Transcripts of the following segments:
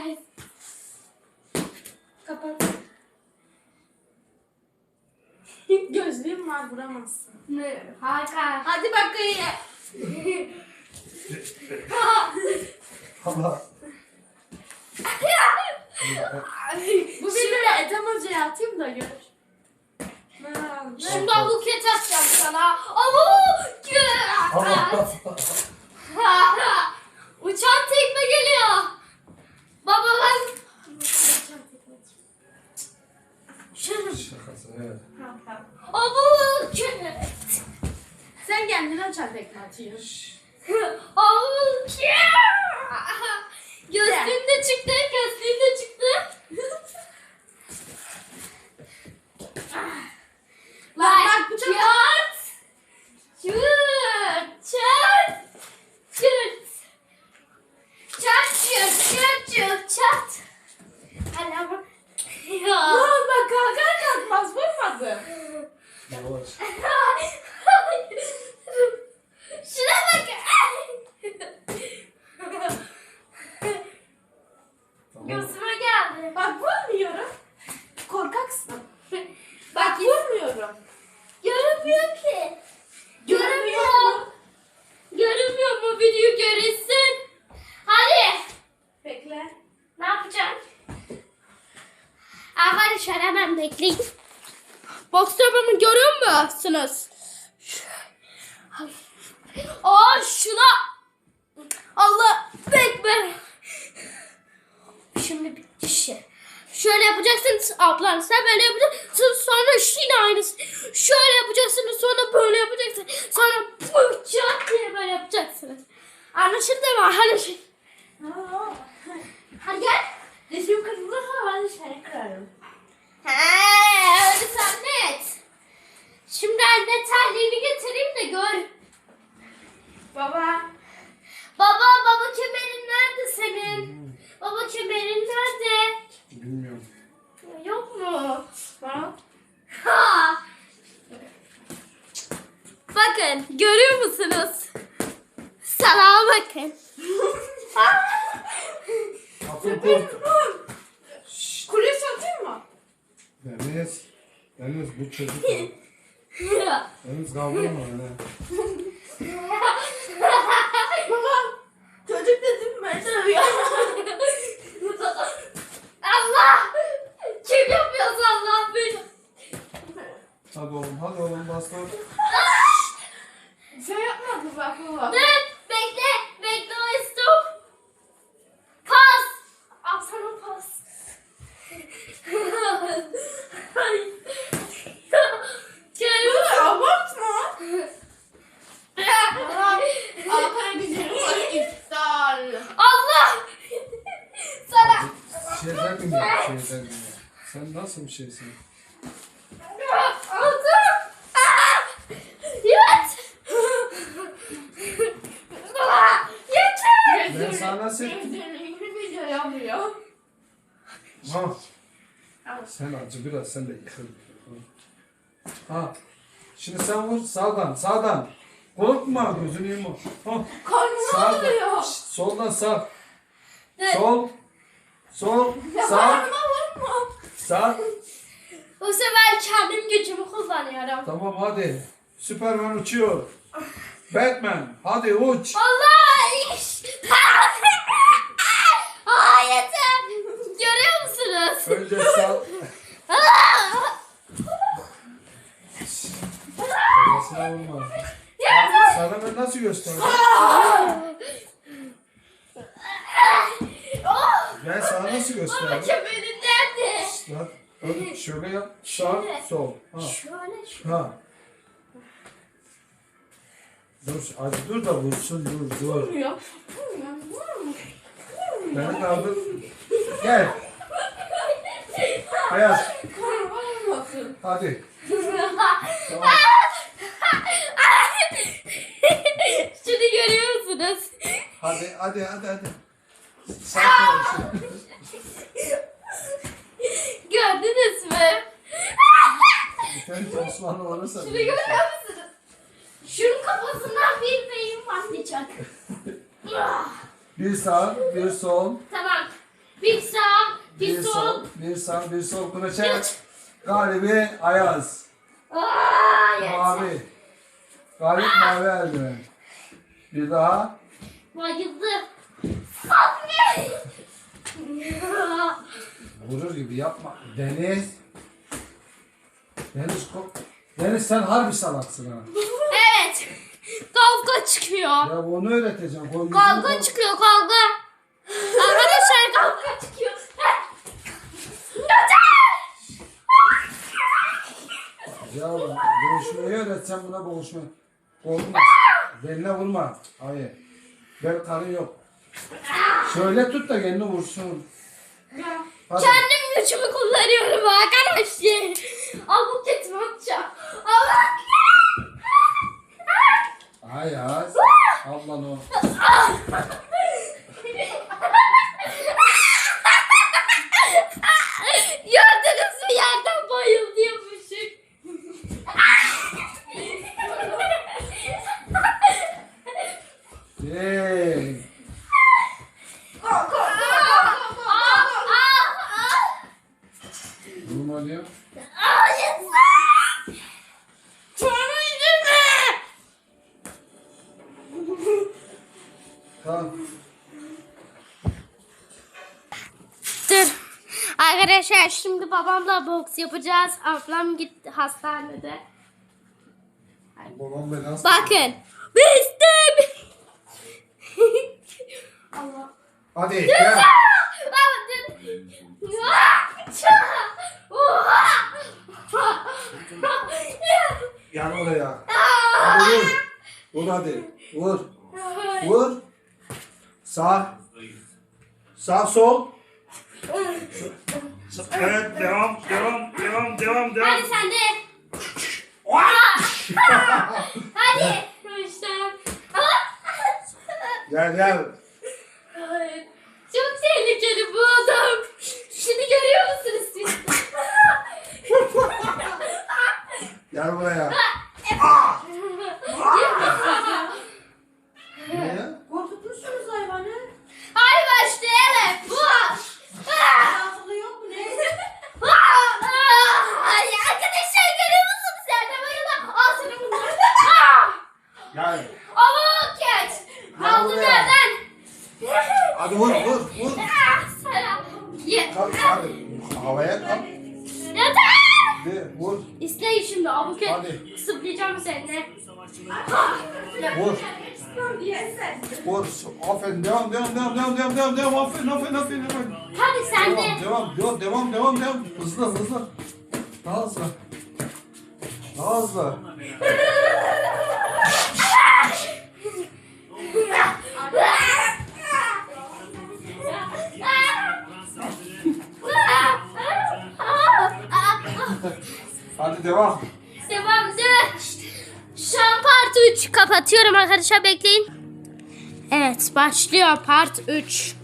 kahretsin. Kapat. Gözlüğüm var vuramazsın. Ne? Harika. Hadi bakayım. Ama Bu benim Ethem Hoca'ya atayım da gör. Şimdi avuket atacağım sana. Avuket. ama Uçan tekme geliyor. Baba ben... Şunu. şakası evet. Avuket. Sen kendine tekme atıyorsun. Avuket. Gözlüğüm de çıktı. Gözlüğüm de çıktı. Bak bak bu çok... Çat. Çat. Çat. Çat. Çat çat çat çat çat. Hala bak. Ya. Lan bak kalkar kalkmaz vurmadı. Yavaş. Şuna bak. Tamam. Gözüme geldi. Bak vurmuyorum. Korkaksın. Bak Vurmuyorum. görünmüyor ki. Görünmüyor Görünmüyor. mu? Görünmüyor mu video görünsün. Hadi. Bekle. Ne yapacaksın? Arkadaşlar hemen bekleyin. Box top'umu görüyor musunuz? Aa şuna. Allah bekler. Şimdi bir şey. Şöyle yapacaksınız ablanızla böyle yapacaksınız sonra yine aynısı. Şöyle yapacaksınız sonra böyle yapacaksınız. Sonra bıçak diye böyle yapacaksınız. Anlaşıldı mı? Hadi. Aa, Hadi gel. Dişim kırılırsa ben seni kırarım. Hả? çocuk dedim ben. Allah! Kim yapıyorsa Allah bilir. Hadi oğlum hadi oğlum bas lan. Sen yapmadın bak baba bekle, bekle o stop. Pas. Al sana pas. Gel. Abartma. Ankara gücünü var iptal. Allah. Sana. Şeyden mi ya? Şeyden mi ya? Sen nasıl bir şeysin? Ben sana video yapmıyor. Ha. Sen acı biraz sen de yıkıl. Ha. Şimdi sen vur sağdan sağdan. Korkma gözünü yumma. Ha. Karnım Sağdan. ağrıyor. Şşt, Soldan sağ. Dur. Sol. Sol. Ya Sağ. karnıma vurma. Sağ. Bu sefer kendim gücümü kullanıyorum. Tamam hadi. Süperman uçuyor. Batman hadi uç. Allah iş. Aa yeter. Görüyor musunuz? Önce sağ. Kafasına vurma. Sana ben nasıl göstereyim? Ben sana nasıl Baba göstereyim? Lan, öyle şöyle yap. Sağ, sol. Ha. Şöyle şöyle. Ha. Dur, hadi dur da vursun, dur, dur. Vurmuyor. Vurmuyor. Beni kaldır. Gel. Vurmasın. hadi. Tamam. Şunu görüyor musunuz? Hadi, hadi, hadi, hadi. Sakin ol. Bir tane Osmanlı olursa. Şunu görüyor musunuz? Şunun kafasından bir beyin patlayacak. Bir sağ, bir sol. tamam. Bir sağ, bir, Bir sol. sol, bir sağ, bir sol kılıça. Galibi Ayaz. Aa. Mavi. Galip mavi eldiven. Bir daha. Bayıldı. Fatmi. Vurur gibi yapma. Deniz. Deniz kop. Deniz sen harbi salaksın ha. evet. Kavga çıkıyor. Ya onu öğreteceğim. Kavga kop- çıkıyor kavga. Arkadaşlar kavga çıkıyor. Ya boğuşmayı öğreteceğim buna boğuşmayı. Korkma. Beline vurma. Hayır. Ben karın yok. Şöyle tut da kendini vursun. Hadi. Kendim gücümü kullanıyorum arkadaşlar. Al bu ketimi atacağım. Allah. Ay ay. Ablan o. Gördünüz mü yerden bayıldı yapışık. Hey. Vurma diyor. Tamam. Dur. Arkadaşlar şimdi babamla boks yapacağız. Ablam gitti hastanede. Babam beni hasta. Bakın. Bistim. Allah. Hadi gel. Gel oraya. Hadi vur. Vur hadi. Vur. Vur. Sağ. Sağ sol. Evet devam devam devam devam devam. Hadi sen de. Hadi. İşte. Gel gel. Ay, Çok tehlikeli bu adam. Şunu görüyor musunuz siz? Gel buraya. Niye? Korkutmuşsunuz hayvanı. Hadi başlayalım. Bu. Rahatsızlığı yok mu ne? Ay arkadaşlar görüyor musunuz? Sen de bayılma. Al sana bunları. Gel. Ama geç. Aldı nereden? Hadi vur vur vur. Sana. Ye. Kalk hadi. Havaya kalk. Yeter. De, vur. İsteyin şimdi abuket. Hadi. Sıplayacağım seninle. Vur. Vur. Aferin. Devam devam devam devam devam devam devam. Aferin aferin aferin. aferin. Hadi sen de. Devam devam devam devam devam devam. Hızlı hızlı. Daha hızlı. Daha hızlı. Hadi devam. Devam dur. Şu an part 3 kapatıyorum arkadaşlar bekleyin. Evet başlıyor part 3.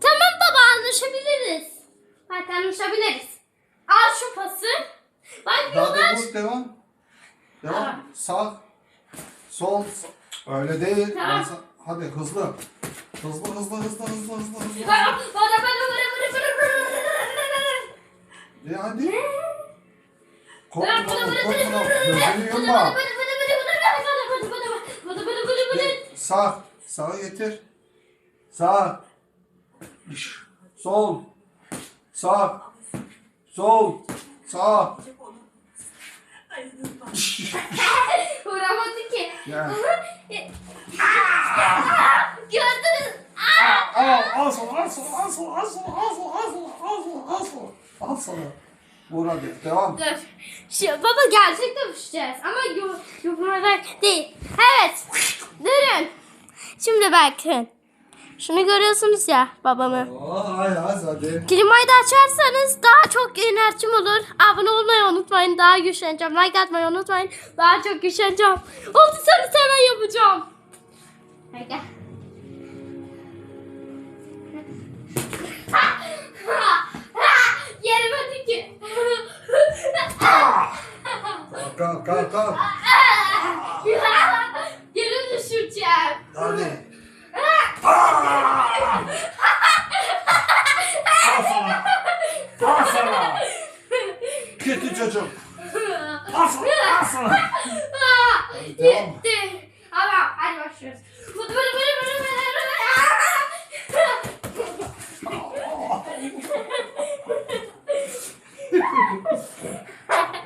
Tamam baba anlaşabiliriz. Bak anlaşabiliriz. Al şu pası. Bak da vur devam. Devam. Sağ. Sol. Öyle değil. Tamam. Hadi hızlı. Hızlı hızlı hızlı hızlı hızlı hızlı. E hadi. Korkma korkma. Gözünü yumma. Gel, Sağ. Sağa getir. Sağ. Sol. Sağ. Sol. Sağ. Vuramadı ki. Gel. Gördünüz. Al sana, al sana, al sana, al sana, al sana, al sana, al sana, al sana, al sana. Vur hadi, devam. Dur. Şu, baba gerçekten uçacağız ama yu, yuvarlak değil. Evet. Durun. Şimdi bakın. Şunu görüyorsunuz ya babamı. Oh, hay az hadi. Klimayı da açarsanız daha çok enerjim olur. Abone olmayı unutmayın. Daha güçleneceğim. Like atmayı unutmayın. Daha çok güçleneceğim. Oldu sana sana yapacağım. Hadi gel. Yerim ki. Kalk, kalk, kalk. Yere düşüreceğim. Hadi. Aa! Al sana. Al sana. Kötü çocuk. Al sana. Al sana. Hadi devam. Yetti. Tamam hadi başlıyoruz. Vıdı vıdı vıdı vıdı vıdı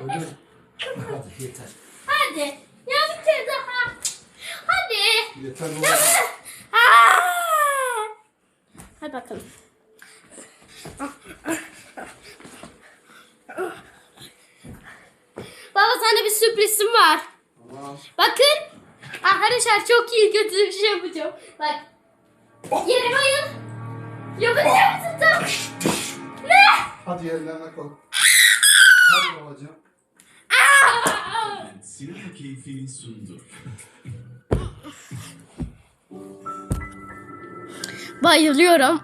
Öyle. Hadi yeter. Hadi. Ya bir kere daha. Hadi. Yeter oğlum. Aa! Hadi bakalım. Baba sana bir sürprizim var. Tamam. Bakın. Arkadaşlar çok iyi kötü bir şey yapacağım. Bak. Yere koyun. Yapacağım tuttum. Ne? Hadi yerlerine koy. Hadi babacığım. Sinema keyfini sundu. Bayılıyorum.